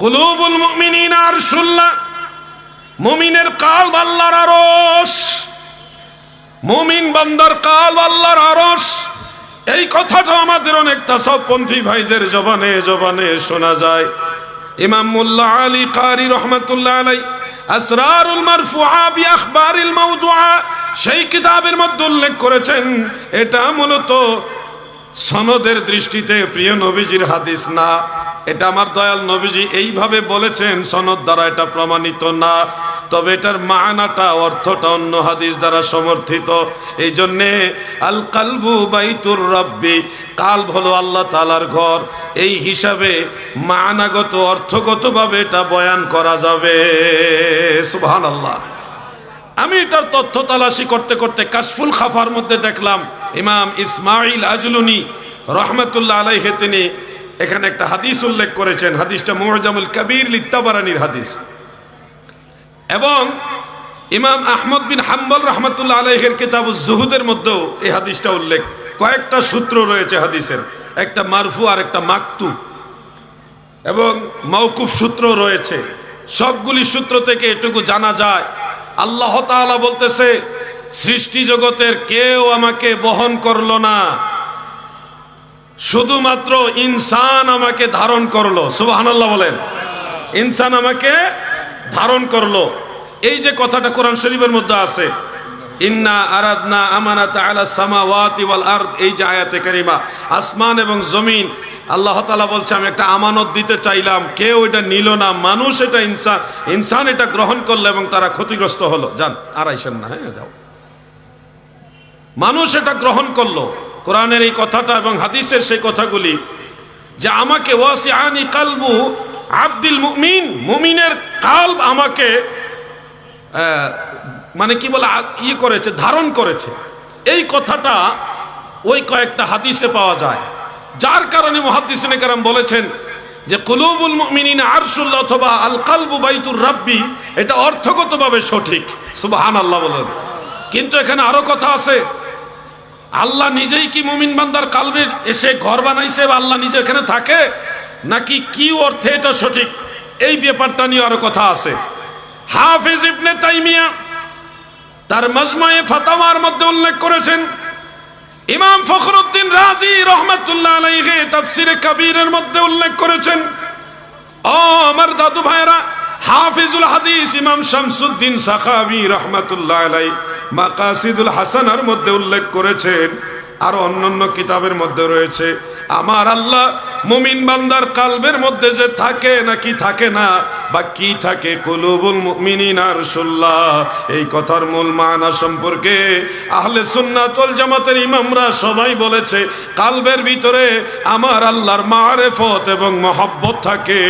কুলুবুল মুমিনিন আরশুল্লাহ। মুমিনের কাল আল্লাহর আরশ। মুমিন বান্দার কাল আল্লাহর আরশ। এই কথাটা আমাদের অনেক তাসবপন্থী ভাইদের জবানে জবানে শোনা যায়। ইমাম মুল্লা আলী কারি রহমতুল্লাহ আলাই আসরারুল মারফুআ বি আখবারিল মাউদুআ, সেই কিতাবের মধ্যে উল্লেখ করেছেন, এটা মূলত সনদের দৃষ্টিতে প্রিয় নবীজির হাদিস না। এটা আমার দয়াল নবীজি এইভাবে বলেছেন, সনদ দ্বারা এটা প্রমাণিত না। তবে এটার মানাটা, অর্থটা অন্য হাদিস দ্বারা সমর্থিত। এই জন্যে আল কালবু বাইতুর রব্বি কাল হলো আল্লাহ তালার ঘর। এই হিসাবে মানাগত, অর্থগতভাবে এটা বয়ান করা যাবে। সুবহান আল্লাহ আমি এটার তথ্য তালাশি করতে করতে কাশফুল খাফার মধ্যে দেখলাম ইমাম ইসমাইল আজলুনি রহমতুল্লাহ আলাইহে তিনি এখানে একটা হাদিস উল্লেখ করেছেন। হাদিসটা মোহজামুল কবির লিত্তাবারানির হাদিস। এবং ইমাম আহমদ বিন হাম্বল রহমতুল্লাহ আলাইহের কিতাব জুহুদের মধ্যেও এই হাদিসটা উল্লেখ। কয়েকটা সূত্র রয়েছে হাদিসের। একটা মারফু আর একটা মাকতু। এবং মৌকুফ সূত্র রয়েছে। সবগুলি সূত্র থেকে এটুকু জানা যায়। আল্লাহ তাআলা বলতেছে সৃষ্টি জগতের কেউ আমাকে বহন করল না। শুধুমাত্র ইনসান আমাকে ধারণ করল। সুবহানাল্লাহ বলেন। ইনসান আমাকে ধারণ করল। এই যে কথাটা কোরআন শরীফের মধ্যে আছে, ইন্না আমানাত আলা আসমান এবং জমিন, আল্লাহ তাআলা বলছে, আমি একটা আমানত দিতে চাইলাম। কেউ নিল না। মানুষ এটা ইনসান ইনসান এটা গ্রহণ করল এবং তারা ক্ষতিগ্রস্ত হলো। যান, আর আইসেন না হ্যাঁ যাও। মানুষ এটা গ্রহণ করল, কোরআনের এই কথাটা এবং হাদিসের সেই কথাগুলি, যে আমাকে ওয়াসি কালবু আব্দুল মুমিন মুমিনের কালব আমাকে মানে কি বলে, আ- ই করেছে, ধারণ করেছে। এই কথাটা ওই কয়েকটা হাদিসে পাওয়া যায়। যার কারণে মহাদিসিনে কারাম বলেছেন যে, কুলুবুল মুমিনিন আরশুল্লাহ অথবা আল কালবু বাইতুর রাব্বি এটা অর্থগতভাবে সঠিক। সুবহান আল্লাহ বলেন। কিন্তু এখানে আরও কথা আছে। আল্লাহ নিজেই কি মুমিন বান্দার কালবে এসে ঘর বানাইছে বা আল্লাহ নিজে এখানে থাকে? নাকি কি অর্থে এটা সঠিক? এই ব্যাপারটা নিয়ে আরও কথা আছে। হাফিজ ইবনে তাইমিয়া তার মজমায়ে ফাতাওয়ার মধ্যে উল্লেখ করেছেন, ইমাম ফখরুদ্দিন রাজি রহমাতুল্লাহ আলাইহি তাফসিরে কবিরের মধ্যে উল্লেখ করেছেন, ও আমার দাদু ভাইরা হাফিজুল হাদিস ইমাম শামসুদ্দিন সাখাবি রহমাতুল্লাহ আলাই মাকাসিদুল হাসানার মধ্যে উল্লেখ করেছেন আর অন্যান্য কিতাবের মধ্যে রয়েছে আমার আল্লাহ মুমিন বান্দার কালবের মধ্যে যে থাকে নাকি থাকে না, বা কি থাকে? কুলুবুল মুমিনিন আরশুল্লাহ এই কথার মূল মানা সম্পর্কে আহলে সুন্নাতুল জামাতের ইমামরা সবাই বলেছে, কালবের ভিতরে আমার আল্লাহর মারেফত এবং মহব্বত থাকে।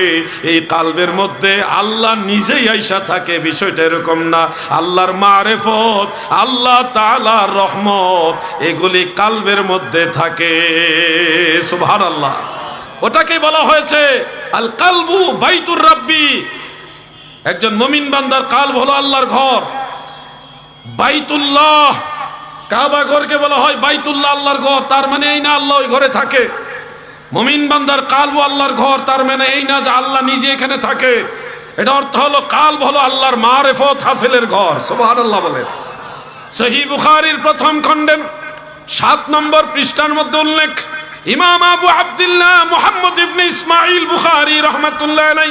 এই কালবের মধ্যে আল্লাহ নিজেই আইসা থাকে, বিষয়টা এরকম না। আল্লাহর মারেফত, আল্লাহ তাআলার রহমত, এগুলি কালবের মধ্যে থাকে। সুবহানাল্লাহ। ওটাকে বলা হয়েছে আল কালবু বাইতুর রাব্বি। একজন মমিন বান্দার কালব হলো আল্লাহর ঘর। বাইতুল্লাহ, কাবা ঘরকে বলা হয় বাইতুল্লাহ আল্লাহর ঘর, তার মানে এই না আল্লাহ ওই ঘরে থাকে। মমিন বান্দার কালব আল্লাহর ঘর, তার মানে এই না যে আল্লাহ নিজে এখানে থাকে। এটা অর্থ হলো কালব হলো আল্লাহর মারেফত হাসিলের ঘর, সুবহানাল্লাহ বলেন। সহি বুখারির প্রথম খণ্ডের সাত নম্বর পৃষ্ঠার মধ্যে উল্লেখ ইমাম আবু আব্দুল্লাহ মুহাম্মদ ইবনে ইসমাইল বুখারী রহমাতুল্লাহ আলাই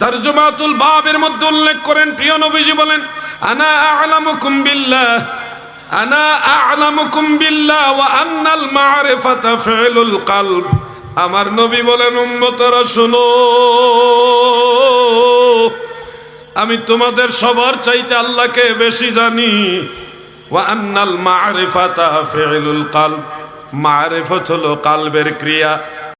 তরজমাতুল বাবের মধ্যে উল্লেখ করেন, প্রিয় নবীজি বলেন, আনা আ'লামুকুম বিল্লাহ, আনা আ'লামুকুম বিল্লাহ ওয়া আন্নাল মা'রিফাতা ফি'লুল কলব। আমার নবী বলেন, উম্মতরা, শুনো, আমি তোমাদের সবার চাইতে আল্লাহকে বেশি জানি। ওয়া আন্নাল মা'রিফাতা ফি'লুল কলব। মা'রিফত হলো কালবের ক্রিয়া।